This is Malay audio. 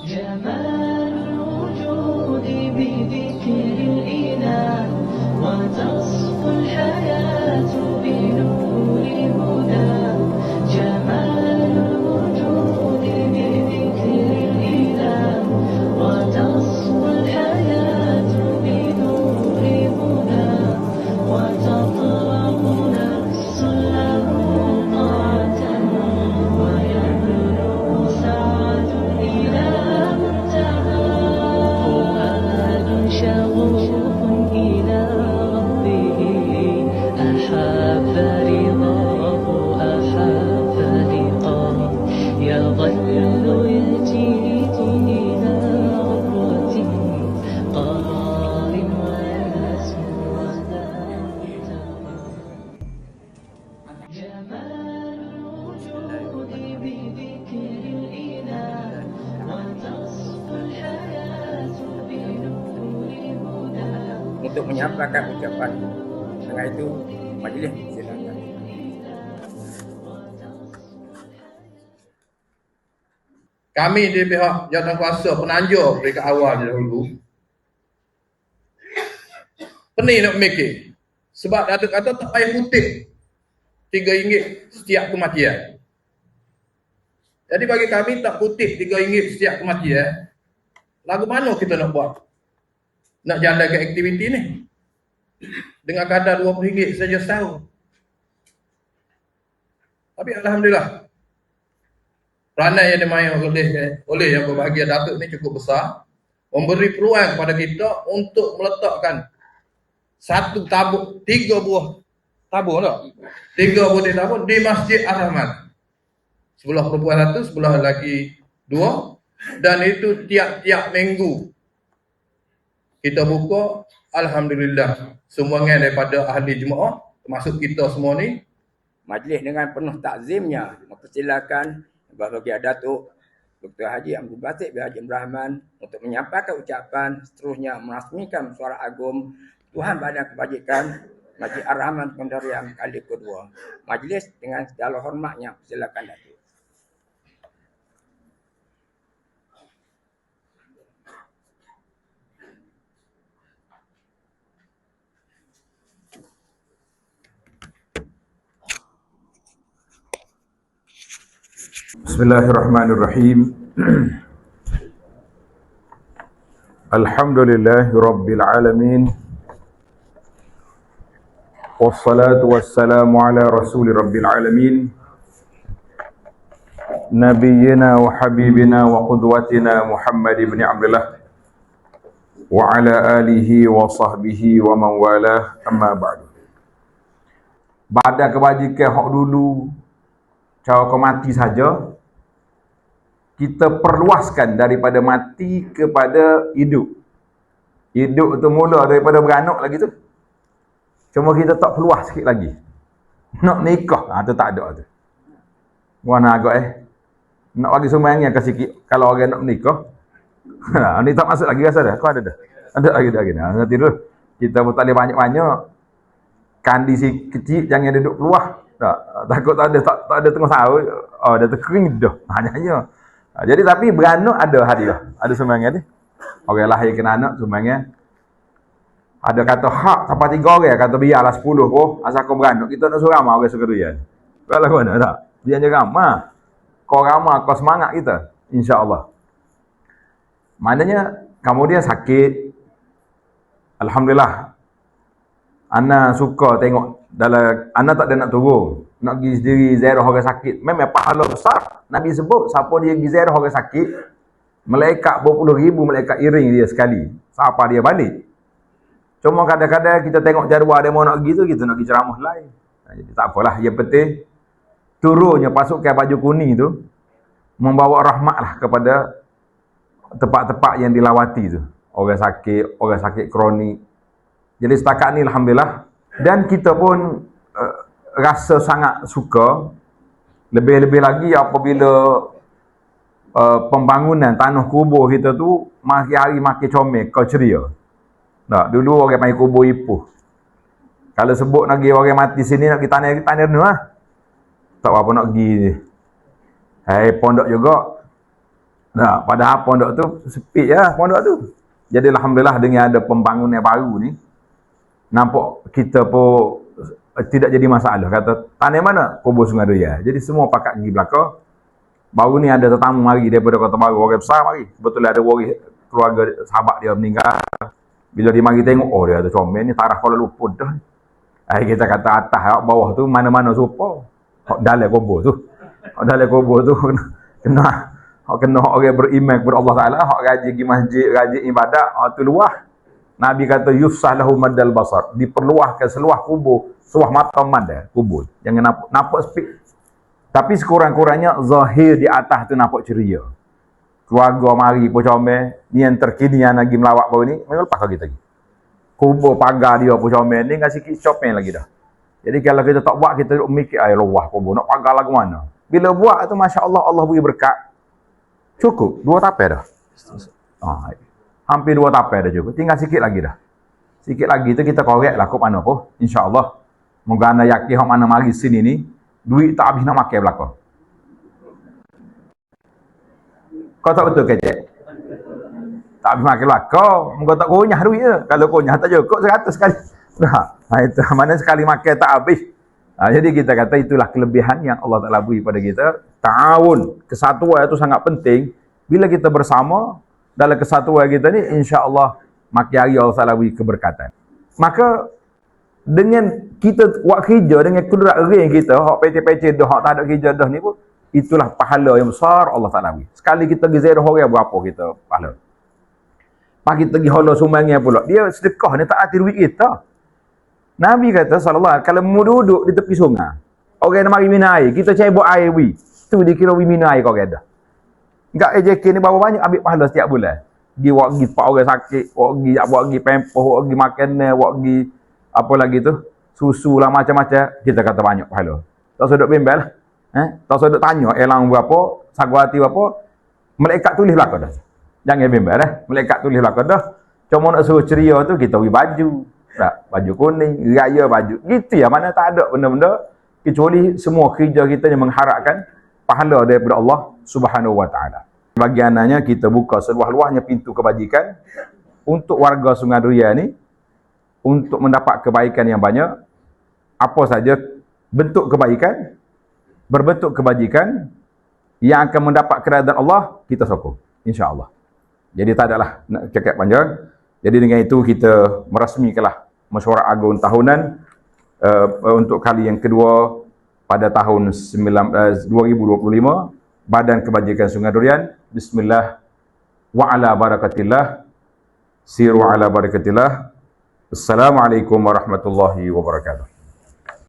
جمال الوجود بذكر الإله وتصفو الحياة بنور untuk menyampaikan ucapan dengan itu majlis silakan Kami di pihak jawatan kuasa penanjur dari awal dahulu. Pening nak mikir. Sebab ada kata tak payah putih. Tiga ringgit setiap kematian. Jadi bagi kami tak putih tiga ringgit setiap kematian. Lagu mana kita nak buat? Nak jalankan aktiviti ni. Dengan kadar RM20 ringgit saja setahun. Tapi Alhamdulillah peranan yang dimain oleh oleh yang berbahagia Datuk ni cukup besar memberi peluang kepada kita untuk meletakkan satu tabung tiga buah tabung tak? Tiga buah tabung di Masjid Ar-Rahman. Sebelah perempuan satu, sebelah lelaki dua dan itu tiap-tiap minggu kita buka alhamdulillah semuanya daripada ahli jemaah termasuk kita semua ni majlis dengan penuh takzimnya mempersilakan bagi Datuk Dr. Haji Abdul Batik bin Haji Rahman untuk menyampaikan ucapan seterusnya merasmikan suara agung Tuhan Badan Kebajikan Masjid Ar-Rahman Pengendarian kali kedua. Majlis dengan segala hormatnya silakan Datuk. بسم الله الرحمن الرحيم الحمد لله رب العالمين والصلاة والسلام على رسول رب العالمين نبينا وحبيبنا وقدوتنا محمد بن عبد الله وعلى آله وصحبه ومن والاه أما بعد بعد kebajikan hak dulu cara kau mati saja. Kita perluaskan daripada mati kepada hidup. Hidup tu mula daripada beranak lagi tu. Cuma kita tak peluas sikit lagi. Nak nikah ha, tu tak ada tu. Mana agak eh. Nak bagi sumbangan ke sikit. Kalau orang nak menikah ha, ni tak masuk lagi rasa dah. Kau ada dah? Ada lagi dah nah, nanti dulu. Kita pun tak boleh banyak-banyak. Kandi si kecil jangan duduk peluah. Tak, takut tak ada tak, tak ada tengah sahur. Oh, dah terkering dah. Ha, hanya. Ha, jadi tapi beranak ada hadiah. Ada sumbangan ni. Orang lahir kena anak sumbangan. Ada kata hak sampai tiga orang kata biarlah sepuluh oh asal kau beranak kita nak suruh ramai orang sekalian. Kalau kau nak tak? Dia je ramai. Kau ramai kau semangat kita. Insya-Allah. Maknanya kemudian sakit. Alhamdulillah. Ana suka tengok dalam anak tak ada nak turun nak pergi sendiri ziarah orang sakit. Memang pahala besar. Nabi sebut siapa dia pergi ziarah orang sakit malaikat berpuluh ribu malaikat iring dia sekali. Siapa dia balik? Cuma kadang-kadang kita tengok jadual dia mau nak pergi tu kita nak pergi ceramah lain. Jadi tak apalah yang penting turunnya pasukan baju kuning tu membawa rahmat lah kepada tempat-tempat yang dilawati tu. Orang sakit orang sakit kronik. Jadi setakat ni Alhamdulillah. Dan kita pun rasa sangat suka lebih-lebih lagi apabila uh, pembangunan tanah kubur kita tu makin hari makin comel kau ceria tak dulu orang panggil kubur ipuh. Kalau sebut nak pergi orang mati sini nak pergi tanah tanah ni lah tak apa nak pergi hey, pondok juga. Nah, pada pondok tu sepi ya pondok tu. Jadi alhamdulillah dengan ada pembangunan baru ni nampak kita pun eh, tidak jadi masalah kata tanah mana kubur Sungai Raya. Jadi semua pakat pergi belakang. Baru ni ada tetamu mari daripada Kota Baru orang besar mari. Betul ada orang keluarga sahabat dia meninggal. Bila dia mari tengok oh dia ada comel ni tarah Kuala Lumpur dah. Eh kita kata atas bawah tu mana-mana serupa. Hak dalam kubur tu. Hak dalam kubur tu kena kena hak kena orang beriman kepada Allah Taala, hak gaji pergi masjid, gaji ibadat, hak tu luah. Nabi kata yusah lahu madal basar, diperluahkan seluah kubur, seluah mata mada kubur. Jangan nampak nampak sepik. Tapi sekurang-kurangnya zahir di atas tu nampak ceria. Keluarga mari pun comel, ni yang terkini yang lagi melawak baru ni, memang lepas kita lagi. Kubur pagar dia pun comel ni, dengan sikit shopping lagi dah. Jadi kalau kita tak buat, kita duduk mikir, ay luah kubur, nak pagar lagu mana? Bila buat tu, Masya Allah, Allah beri berkat. Cukup, dua tapai dah. Ah, hampir dua tapai dah cukup. Tinggal sikit lagi dah. Sikit lagi tu kita korek lah, kok mana pun. Insya Allah. Moga anda yakin hok mana mari sini ni, duit tak habis nak makan belakang. Kau tak betul kecek? Tak habis makan belakang. Moga tak kunyah duit je. Kalau kunyah tak cukup, seratus sekali. Nah, itu mana sekali makan tak habis. Ha, jadi kita kata itulah kelebihan yang Allah Ta'ala beri pada kita. Ta'awun, kesatuan itu sangat penting. Bila kita bersama, dalam kesatuan kita ni, insya Allah, makin hari Allah Ta'ala beri keberkatan. Maka, dengan kita buat kerja, dengan kudrat ring kita, hak pecah-pecah dah, hak tak ada kerja dah ni pun, itulah pahala yang besar Allah Ta'ala beri. Sekali kita pergi zero orang, berapa kita pahala? Pak kita pergi hola sumbangnya pula. Dia sedekah ni tak hati duit kita. Nabi kata sallallahu alaihi kalau mu duduk di tepi sungai. Orang nak mari minum air, kita cari buat air wi. Tu dikira wi minum air kau kata. Enggak EJK ni berapa banyak ambil pahala setiap bulan. Dia buat pergi pak orang sakit, buat pergi buat pergi pempoh, buat pergi makan, buat pergi apa lagi tu? Susu lah macam-macam, kita kata banyak pahala. Tak sedut bimbel. Eh? Tak sedut tanya elang berapa, sagwati berapa, malaikat tulis belakang dah. Jangan bimbel eh. Malaikat tulis belakang dah. Cuma nak suruh ceria tu, kita beri baju. Tak, baju kuning, raya baju. Gitu ya, mana tak ada benda-benda. Kecuali semua kerja kita yang mengharapkan pahala daripada Allah subhanahu wa ta'ala. Bagiannya kita buka seluah-luahnya pintu kebajikan untuk warga Sungai Duria ni untuk mendapat kebaikan yang banyak. Apa saja bentuk kebaikan, berbentuk kebajikan yang akan mendapat keredaan Allah, kita sokong. InsyaAllah. Jadi tak adalah nak cakap panjang. Jadi dengan itu kita merasmikanlah mesyuarat agung tahunan uh, untuk kali yang kedua pada tahun 9, uh, 2025 Badan Kebajikan Sungai Durian Bismillah wa ala barakatillah siru ala barakatillah. Assalamualaikum warahmatullahi wabarakatuh